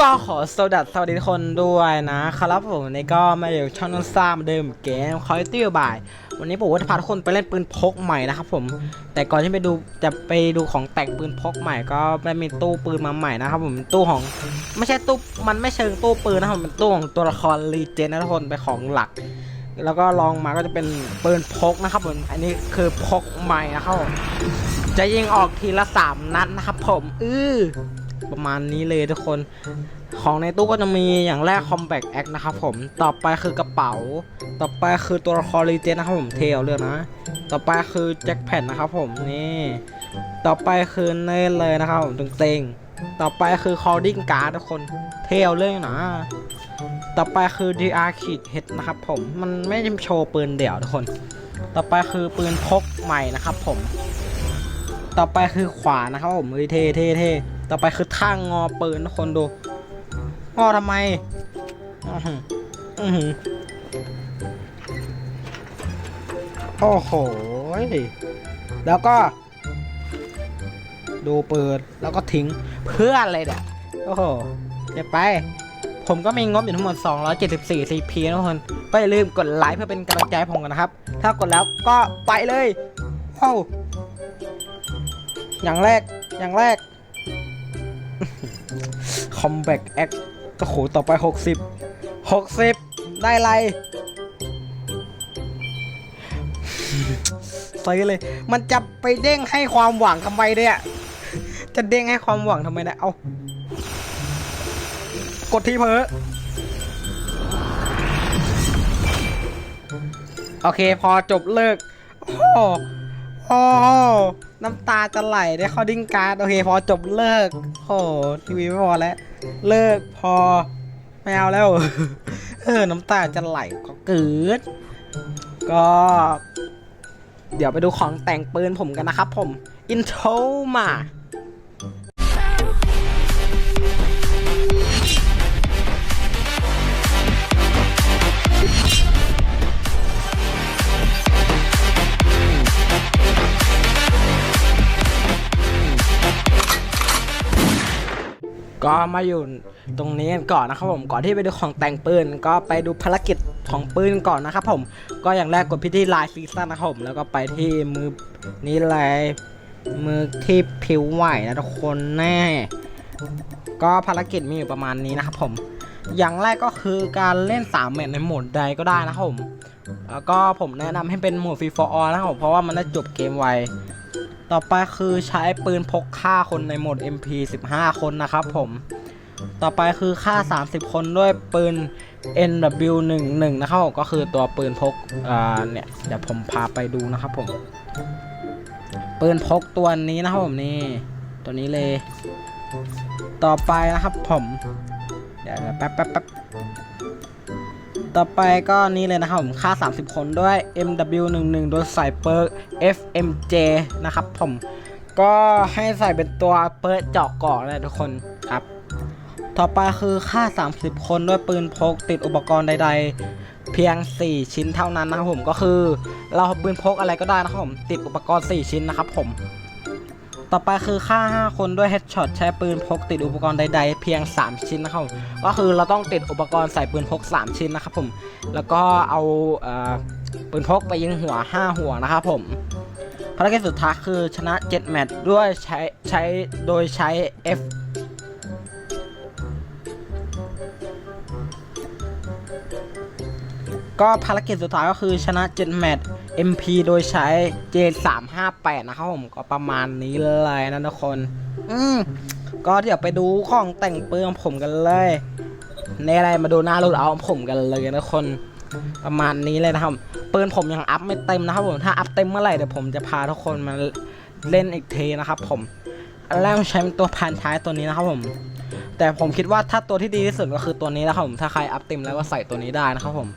ก็ขอสวัสดีสวัสดีทุกคนด้วยนะครับผมนนี้ก็มาอยู่ช่องนันซ่ามือนเดิมเกมคอยตี้บ่าย วันนี้ผมว่าจะพาทุกคนไปเล่นปืนพกใหม่นะครับผมแต่ก่อนที่ไปดูจะไปดูของแต่งปืนพกใหม่ก็ได้มีตู้ปืนมาใหม่นะครับผมตู้ของไม่ใช่ตู้มันไม่เชิงตู้ปืนนะครับมเป็นตู้ของตัวละครรีเจนนะทุกคนเป็นของหลัก แล้วก็ลองมาก็จะเป็นปืนพกนะครับผมอันนี้คือพกใหม่นะครับจะยิงออกทีละสามนัดนะครับผม อือ ประมาณนี้เลยทุกคน ของในตู้ก็จะมีอย่างแรก Compact X นะครับผม ต่อไปคือกระเป๋า ต่อไปคือตัวละครรีเจนนะครับผมเทลเลือกนะ ต่อไปคือแจ็คแผ่นนะครับผมนี่ ต่อไปคือเน่เลยนะครับผมตึงเต็งต่อไปคือ Calling Card ทุกคนเทลเลือกนะต่อไปคือ DR ขีด H นะครับผม มันไม่ได้โชว์ปืนเดี่ยวทุกคน ต่อไปคือปืนพกใหม่นะครับผม ต่อไปคือขวานนะครับผมเฮ้ยเท่เท่เท่ ต่อไปคือท่างงอปืนทุกคนดูงอทำไมอือหืออ๋อโอ้โห แล้วก็ ดูเปิดแล้วก็ทิ้งเพื่ออะไรเนี่ยโอ้โหเก็บไป ผมก็มีงบอยู่ทั้งหมด 274 CP นะทุกคน ก็อย่าลืมกดไลค์เพื่อเป็นกำลังใจผมกันนะครับ ถ้ากดแล้วก็ไปเลยโอ้าอย่างแรกอย่างแรก Comeback X โอ้โหต่อไป 60 60 ได้ไรซื้อเลย มันจะไปเด้งให้ความหวังทำไมเนี่ยจะเด้งให้ความหวังทำไมนี่ยเอา กดทีเพอโอเค พอจบเลิก โอ้โหโอ้น้ำตาจะไหลได้ข้าดิ้งการ์ด โอเค พอจบเลิก โอ้โหทีวีไม่พอแล้ว เลิกพอไม่เอาแล้ว เออ น้ำตาจะไหลก็เกิด ก็ เดี๋ยวไปดูของแต่งปืนผมกันนะครับผม อินโทรมา ก็มาอยู่ตรงนี้กันก่อนนะครับผมก่อนที่ไปดูของแต่งปืนก็ไปดูภารกิจของปืนก่อนนะครับผมก็อย่างแรกกดพิธีลายซีซั่นนะครับผมแล้วก็ไปที่มือนี้เลยมือที่ผิวไหวนะทุกคนแน่ ก็ภารกิจมีอยู่ประมาณนี้นะครับผม อย่างแรกก็คือการเล่น3แมตช์ในโหมดใดก็ได้นะครับผมแล้วก็ผมแนะนำให้เป็นโหมดฟรีฟอร์อนะครับผมเพราะว่ามันจะจบเกมไว ต่อไปคือใช้ปืนพกฆ่าคนในโหมด MP 15 คนนะครับผม ต่อไปคือฆ่า 30 คนด้วยปืน NW11 นะครับผมก็คือตัวปืนพกอ่าเนี่ยเดี๋ยวผมพาไปดูนะครับผม ปืนพกตัวนี้นะครับผมนี่ ตัวนี้เลย ต่อไปนะครับผม เดี๋ยวแป๊บแป๊บแป๊บ ต่อไปก็นี่เลยนะครับผมค่า 30 คนด้วย MW11 โดยใส่เปิร์ก FMJ นะครับผมก็ให้ใส่เป็นตัวเปิร์กเจาะเกาะเลยทุกคนครับ ต่อไปคือค่า 30 คนด้วยปืนพกติดอุปกรณ์ใด ๆ เพียง 4 ชิ้นเท่านั้นนะครับผมก็คือ เราเอาปืนพกอะไรก็ได้นะครับผมติดอุปกรณ์ 4 ชิ้นนะครับผม ต่อไปคือค่า 5 คนด้วย Headshot ใช้ปืนพกติดอุปกรณ์ใด ๆ เพียง 3 ชิ้นนะครับก็คือเราต้องติดอุปกรณ์ใส่ปืนพก 3 ชิ้นนะครับผม แล้วก็เอาเออปืนพกไปยิงหัว 5 หัวนะครับผมภารกิจสุดท้ายคือชนะ 7 แมตช์ด้วยใช้ใช้โดยใช้ F ก็ภารกิจสุดท้ายก็คือชนะ 7 แมตช์ MP โดยใช้ J358 นะครับผมก็ประมาณนี้เลยนะทุกคน อืมก็เดี๋ยวไปดูของแต่งปืนของผมกันเลยในอะไรมาดูหน้ารูดเอาผมกันเลยนะทุกคน ประมาณนี้เลยนะครับปืนผมยังอัพไม่เต็มนะครับผมถ้าอัพเต็มเมื่อไหร่เดี๋ยวผมจะพาทุกคนมาเล่นอีกทีนะครับ ผมอันแรกใช้เป็นตัวพันท้ายตัวนี้นะครับผม แต่ผมคิดว่าถ้าตัวที่ดีที่สุดก็คือตัวนี้นะครับผมถ้าใครอัพเต็มแล้วก็ใส่ตัวนี้ได้นะครับผม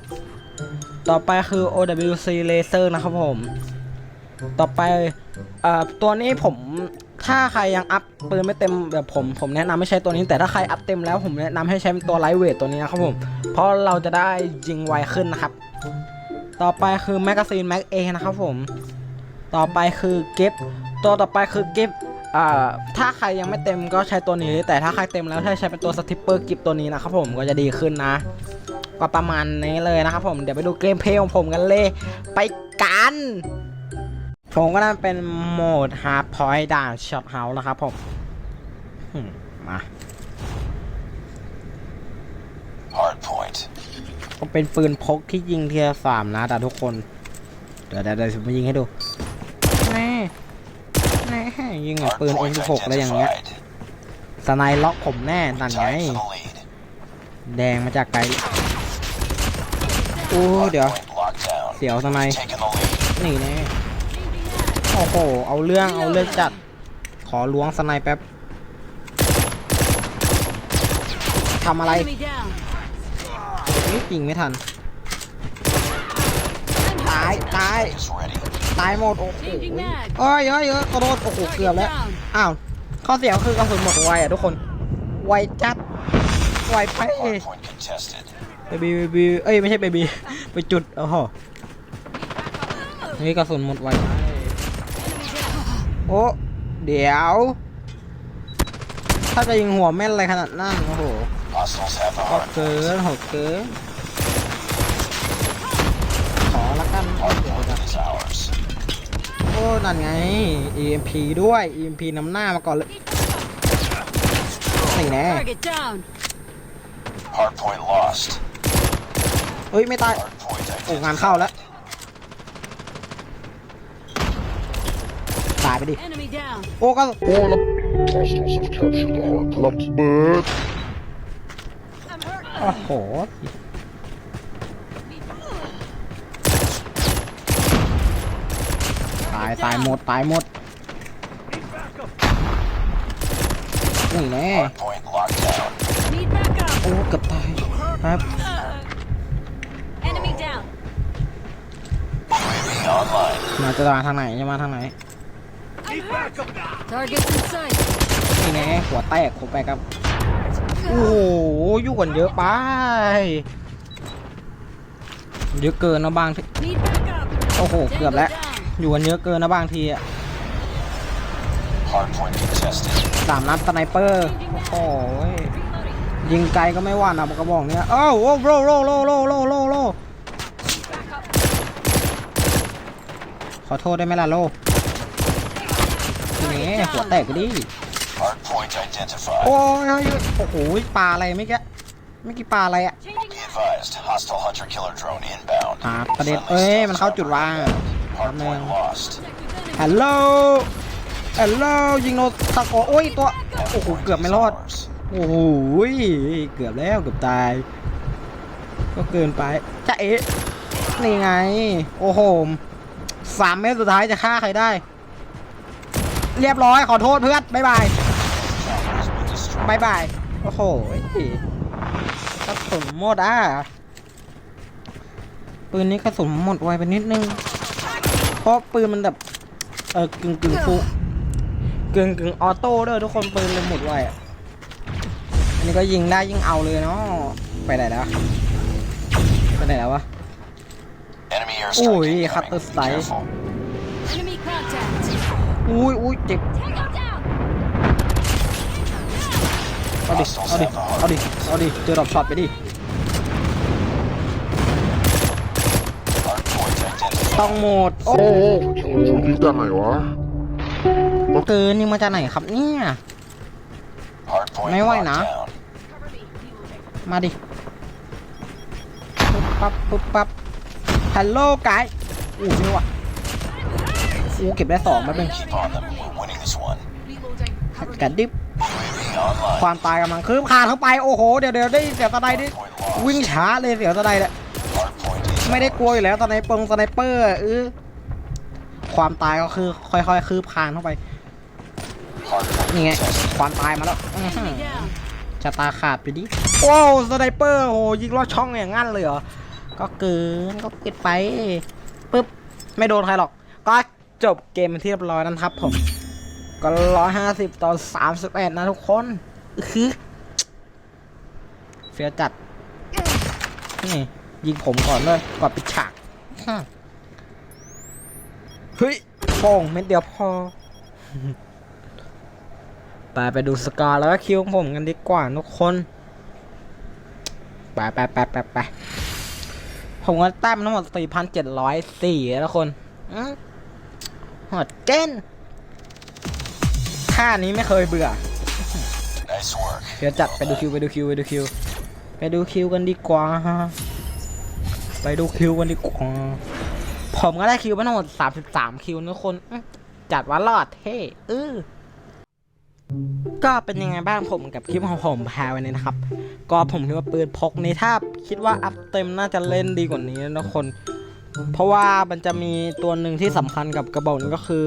ต่อไปคือ OWC Laser นะครับผม ต่อไปเอ่อตัวนี้ผมถ้าใครยังอัพปืนไม่เต็มแบบผมผมแนะนำไม่ใช้ตัวนี้ แต่ถ้าใครอัพเต็มแล้วผมแนะนำให้ใช้เป็นตัวไลท์เวทตัวนี้นะครับผม เพราะเราจะได้ยิงไวขึ้นนะครับ ต่อไปคือแมกกาซีนแม็กเอนะครับผม ต่อไปคือเก็บตัวต่อไปคือเก็บถ้าใครยังไม่เต็มก็ใช้ตัวนี้ แต่ถ้าใครเต็มแล้วให้ใช้เป็นตัวสติปเปอร์กิฟตัวนี้นะครับผมก็จะดีขึ้นนะ ก็ประมาณนี้เลยนะครับผมเดี๋ยวไปดูเกมเพลย์ของผมกันเลย ไปกัน ผมก็นั่นเป็นโหมด Hard Point ด่าน Shot House นะครับผมอืมมา Hard point. ก็เป็นปืนพกที่ยิงทีละสามนัดอะทุกคน เดี๋ยวเดี๋ยวเดี๋ยวผมมายิงให้ดูแน่แน่ยิงกับ Hard ปืน point M16 อะไรอย่างเงี้ย identified. สไนล็อกผมแน่นั่นไง Time for the lead. แดงมาจากไกล อ้เดี๋ยว เสียวสไน Taking the lead. นี่แน่โอ้โห เอาเรื่องเอาเรื่องจัด ขอล้วงสไนแป๊บทำอะไรนี่ยิงไม่ทัน ตาย ตาย ตายหมด โอ้โหเอ้ยเอ้ยเอ้ยกระโดด โอ้โห เกือบแล้ว อ้าว ข้อเสียก็คือกระสุนหมดไวอะทุกคน ไวจัด ไวไป เบบีเบบีเอ้ยไม่ใช่เบบีไปจุดโอ้โหนี่กระสุนหมดไวไปโอ้เดี๋ยว ถ้าจะยิงหัวแม่นอะไรขนาดนั้นโอ้โห Hostiles have the ก็ hard เกินโหดเกินขอละกัน Hard point is ours. โอ้นั่นไง EMP ด้วย EMP นำหน้ามาก่อนเลยนี่แน่ Target down. Hard point lost. เฮ้ย ไม่ตาย Hard point โอ้งานเข้าแล้ว ตายไปดิ Enemy down. โอ้ก็ All up. Hostiles have captured the hard point. Bird. โอ้โห ตายตายหมด ตายหมด นี่แน่ Hard point locked down. Need backup. โอ้เกือบตายครับ Enemy down. UAV online. มาจะมาทางไหนจะมาทางไหน Targets in sight. นี่แน่หัวแตกผมไปครับ โอ้โหยุ่งกันเยอะไป เยอะเกินนะบางที Need backup. โอ้โห เกือบแล้ว Tango down. อยู่กันเยอะเกินนะบางทีอะ Hard point contested. สามนัดสไนเปอร์ โอ้โหยิงไกลก็ไม่ว่านะกระบอกเนี้ย เอ้าโอ้โลโลโลโลโลโลโล ขอโทษได้ไหมล่ะโลทีนี้หัวแตกไปดิ Hard point identified. โอ้ยโอ้โหปลาอะไรไม่แกไม่กี่ปลาอะไรอะ Be advised, hostile hunter killer drone inbound. หาประเด็น Friendly เอ้ย stealth มันเข้าจุดวาง Hard point lost. ฮัลโหลฮัลโหลยิงโนตะโกโอ้ยตัว โอ้โห เกือบไม่รอด Ours. โอ้โหเกือบแล้ว เกือบตาย ก็เกินไปจะเอ๊ะนี่ไง โอ้โห สามเมตรสุดท้ายจะฆ่าใครได้ เรียบร้อยขอโทษเพื่อนบ๊ายบายบายบายโอ้โหกระสุนหมดอะปืนนี้กระสุนหมดไวไปนิดนึง เพราะปืนมันแบบ เออกึ่งกึ่งฟูกึ่งกึ่งออโต้ด้วยทุกคนปืนเลยหมดไวอะอันนี้ก็ยิงได้ยิ่งเอาเลยเนาะไปไหนแล้วไปไหนแล้ววะ Enemy Ui, airstrike incoming. Hunter Be style. careful. Enemy contact. อุ้ยอุ้ยเจ็บ Tango down. เอาดิ เอาดิ เอาดิ เอาดิ เจอดอกช็อตไปดิ Hard point identified. ต้องหมดโอ้โอ้โหชุดนี้จากไหนวะเกินนี่มาจากไหนครับเนี่ย Hard point Mấy quay locked nè. down. มาดิ ปุ๊บปั๊บปุ๊บปั๊บ ฮัลโหลไกด์อู้นี่ว่ะอู้เก็บได้สองมาเป็น Keep on them. We're winning this one. กัดดิบความตายกำลังคืบคลานเข้าไปโอ้โหเดี๋ยวเดี๋ยวได้เสียวตะไดดิวิ่งช้าเลยเสียวตะไดเนี่ยไม่ได้กลัวอยู่แล้วสไนเปอร์สไนเปอร์เออความตายก็คือค่อยๆคืบคลานเข้าไปนี่ไงความตายมาแล้วอื้อหือ Enemy down. ชะตาขาดไปดิโอ้สไนเปอร์โหยิงลอดช่องอย่างงั้นเลยเหรอ ก็เกินก็ปิดไปปึ๊บไม่โดนใครหรอก ก็จบเกมที่เรียบร้อยนั้นครับ ผม ก็ร้อยห้าสิบต่อสามสิบเอ็ดนะทุกคนคือเฟียจัดนี่ยิงผมก่อนเลยก่อนปิดฉากเฮ้ยโป่งเม็ดเดียวพอไปไปดูสกอร์แล้วก็คิวของผมกันดีกว่าทุกคน ไปไปไปไปไป ผมก็แต้มทั้งหมด 4,704แล้วทุกคนอื้อโหดเก้นท่านี้ไม่เคยเบื่อ Nice work. เดี๋ยวจัดไปดูคิวไปดูคิวไปดูคิว ไปดูคิวกันดีกว่า ไปดูคิวกันดีกว่า ผมก็ได้คิวไปทั้งหมด 33 คิวนะทุกคนอื้อจัดว่ารอดเท่เออ ก็เป็นยังไงบ้างผมกับคลิปของผมแพรวันนี้นะครับ ก็ผมคิดว่าปืนพกนี้ถ้าคิดว่าอัพเต็มน่าจะเล่นดีกว่านี้นะทุกคน เพราะว่ามันจะมีตัวหนึ่งที่สำคัญกับกระบอกนี้ก็คือ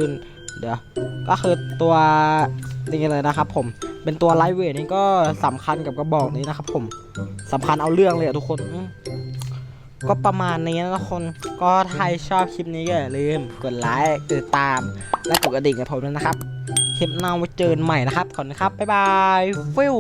เดี๋ยว ก็คือตัวนี่เลยนะครับ ผมเป็นตัวไลท์เวทนี่ก็สำคัญกับกระบอกนี้นะครับ ผมสำคัญเอาเรื่องเลยอะทุกคน ก็ประมาณนี้นะทุกคน ก็ใครชอบคลิปนี้ก็อย่าลืมกดไลค์ติดตาม และกดกระดิ่งกับผมด้วยนะครับ คลิปหน้าไว้เจอกันใหม่นะครับ ขอบคุณครับ บ๊ายบายฟิว